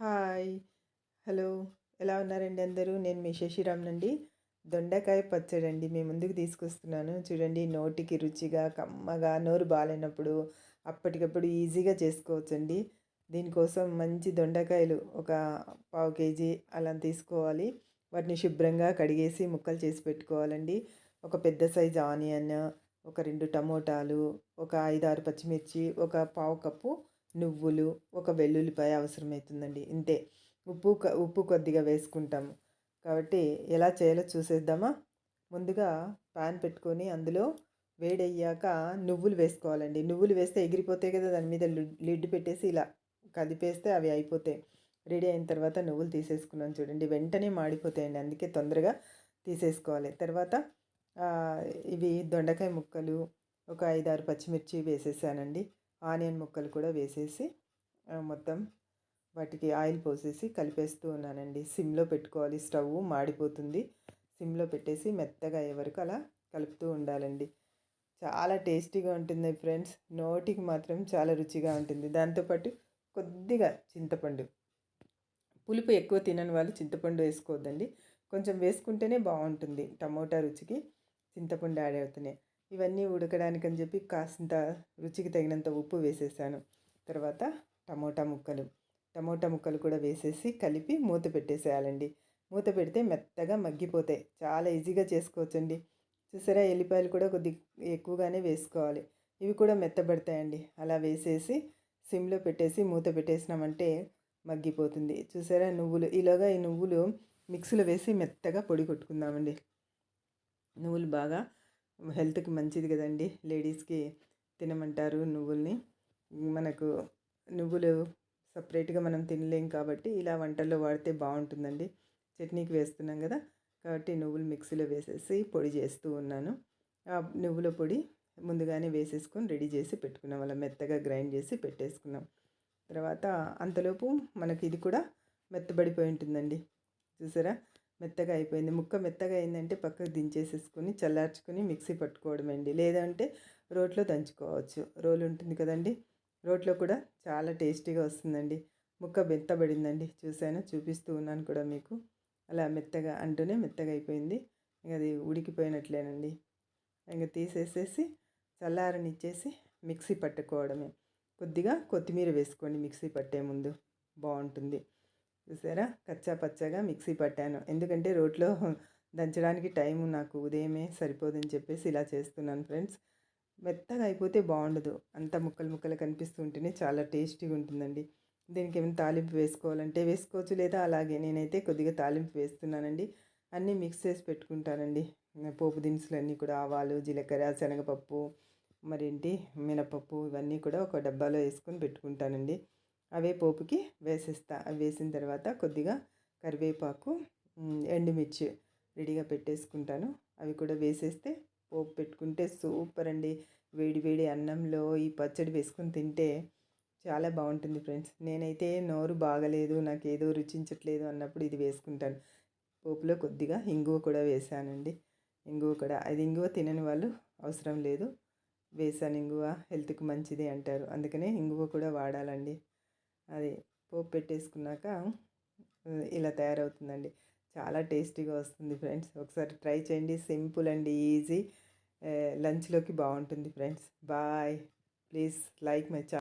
Hi. Hello ఎలా ఉన్నారండి అందరూ? నేను మీ శశిరామ్నండి దొండకాయ పచ్చడి అండి మీ ముందుకు తీసుకొస్తున్నాను. చూడండి నోటికి రుచిగా కమ్మగా నోరు బాగాలేనప్పుడు అప్పటికప్పుడు ఈజీగా చేసుకోవచ్చండి. దీనికోసం మంచి దొండకాయలు ఒక పావు కేజీ అలా తీసుకోవాలి. వాటిని శుభ్రంగా కడిగేసి ముక్కలు చేసి పెట్టుకోవాలండి. ఒక పెద్ద సైజు ఆనియన్ ఒక రెండు టమోటాలు ఒక ఐదు ఆరు పచ్చిమిర్చి ఒక పావు కప్పు నువ్వులు ఒక వెల్లుల్లిపాయ అవసరమవుతుందండి ఇంతే. ఉప్పు ఉప్పు కొద్దిగా వేసుకుంటాము. కాబట్టి ఎలా చేయాలో చూసేద్దామా? ముందుగా పాన్ పెట్టుకొని అందులో వేడయ్యాక నువ్వులు వేసుకోవాలండి. నువ్వులు వేస్తే ఎగిరిపోతాయి కదా దాని మీద లిడ్ పెట్టేసి ఇలా కదిపేస్తే అవి అయిపోతాయి. రెడీ అయిన తర్వాత నువ్వులు తీసేసుకున్నాను చూడండి. వెంటనే మాడిపోతాయండి. అందుకే తొందరగా తీసేసుకోవాలి. తర్వాత ఇవి దొండకాయ ముక్కలు ఒక ఐదారు పచ్చిమిర్చి వేసేసానండి. ఆనియన్ ముక్కలు కూడా వేసేసి మొత్తం వాటికి ఆయిల్ పోసేసి కలిపేస్తూ ఉన్నానండి. సిమ్లో పెట్టుకోవాలి. స్టవ్ మాడిపోతుంది. సిమ్లో పెట్టేసి మెత్తగా అయ్యే వరకు అలా కలుపుతూ ఉండాలండి. చాలా టేస్టీగా ఉంటుంది ఫ్రెండ్స్. నోటికి మాత్రం చాలా రుచిగా ఉంటుంది. దాంతోపాటు కొద్దిగా చింతపండు. పులుపు ఎక్కువ తినని వాళ్ళు చింతపండు వేసుకోవద్దండి. కొంచెం వేసుకుంటేనే బాగుంటుంది టమోటా రుచికి. చింతపండు యాడ్ అవుతున్నాయి. ఇవన్నీ ఉడకడానికని చెప్పి కాసింత రుచికి తగినంత ఉప్పు వేసేసాను. తర్వాత టమోటా ముక్కలు. టమోటా ముక్కలు కూడా వేసేసి కలిపి మూత పెట్టేసేయాలండి. మూత పెడితే మెత్తగా మగ్గిపోతాయి. చాలా ఈజీగా చేసుకోవచ్చండి. చూసారా ఎల్లిపాయలు కూడా కొద్ది ఎక్కువగానే వేసుకోవాలి. ఇవి కూడా మెత్తబడతాయండి. అలా వేసేసి సిమ్లో పెట్టేసి మూత పెట్టేసినామంటే మగ్గిపోతుంది. చూసారా నువ్వులు. ఇలాగా ఈ నువ్వులు మిక్సీలో వేసి మెత్తగా పొడి కొట్టుకుందామండి. నువ్వులు బాగా హెల్త్కి మంచిది కదండి. లేడీస్కి తినమంటారు నువ్వుల్ని. మనకు నువ్వులు సపరేట్గా మనం తినలేం కాబట్టి ఇలా వంటల్లో వాడితే బాగుంటుందండి. చట్నీకి వేస్తున్నాం కదా కాబట్టి నువ్వులు మిక్సీలో వేసేసి పొడి చేస్తూ ఉన్నాను. ఆ నువ్వుల పొడి ముందుగానే వేసేసుకొని రెడీ చేసి పెట్టుకున్నాం. అలా మెత్తగా గ్రైండ్ చేసి పెట్టేసుకున్నాం. తర్వాత అంతలోపు మనకి ఇది కూడా మెత్తబడిపోయి ఉంటుందండి. చూసారా? మెత్తగా అయిపోయింది. ముక్క మెత్తగా అయిందంటే పక్కకు దించేసేసుకొని చల్లార్చుకుని మిక్సీ పట్టుకోవడం అండి లేదంటే రోట్లో దంచుకోవచ్చు. రోలు ఉంటుంది కదండి. రోట్లో కూడా చాలా టేస్టీగా వస్తుందండి. ముక్క మెత్తబడిందండి చూశాను చూపిస్తూ ఉన్నాను కూడా మీకు. అలా మెత్తగా అంటూనే మెత్తగా అయిపోయింది. ఇంక అది ఉడికిపోయినట్లేనండి. ఇంకా తీసేసేసి చల్లారనిచ్చేసి మిక్సీ పట్టుకోవడమే. కొద్దిగా కొత్తిమీర వేసుకోండి మిక్సీ పట్టే ముందు. బాగుంటుంది. చూసారా? కచ్చా పచ్చగా మిక్సీ పట్టాను. ఎందుకంటే రోట్లో దంచడానికి టైం నాకు ఉదయమే సరిపోదని చెప్పేసి ఇలా చేస్తున్నాను ఫ్రెండ్స్. మెత్తగా అయిపోతే బాగుండదు. అంత ముక్కలు ముక్కలు కనిపిస్తూ ఉంటేనే చాలా టేస్టీగా ఉంటుందండి. దీనికి ఏమైనా తాలింపు వేసుకోవాలంటే వేసుకోవచ్చు లేదా అలాగే నేనైతే కొద్దిగా తాలింపు వేస్తున్నానండి. అన్నీ మిక్స్ చేసి పెట్టుకుంటానండి. పోపు దినుసులు అన్నీ కూడా ఆవాలు జీలకర్ర శనగపప్పు మరేంటి? మినపప్పు ఇవన్నీ కూడా ఒక డబ్బాలో వేసుకొని పెట్టుకుంటానండి. అవే పోపుకి వేసేస్తా. అవి వేసిన తర్వాత కొద్దిగా కరివేపాకు ఎండుమిర్చి రెడీగా పెట్టేసుకుంటాను. అవి కూడా వేసేస్తే పోపు పెట్టుకుంటే సూపర్ అండి. వేడి వేడి అన్నంలో ఈ పచ్చడి వేసుకొని తింటే చాలా బాగుంటుంది ఫ్రెండ్స్. నేనైతే నోరు బాగలేదు నాకు ఏదో రుచించట్లేదు అన్నప్పుడు ఇది వేసుకుంటాను. పోపులో కొద్దిగా ఇంగువ కూడా వేసానండి. ఇంగువ కూడా. అది ఇంగువ తినని వాళ్ళు అవసరం లేదు. వేసాను ఇంగువ. హెల్త్కి మంచిది అంటారు. అందుకనే ఇంగువ కూడా వాడాలండి. అది పోపు పెట్టేసుకున్నాక ఇలా తయారవుతుందండి. చాలా టేస్టీగా వస్తుంది ఫ్రెండ్స్. ఒకసారి ట్రై చేయండి. Simple and easy. లంచ్లోకి బాగుంటుంది friends. Bye. Please like my channel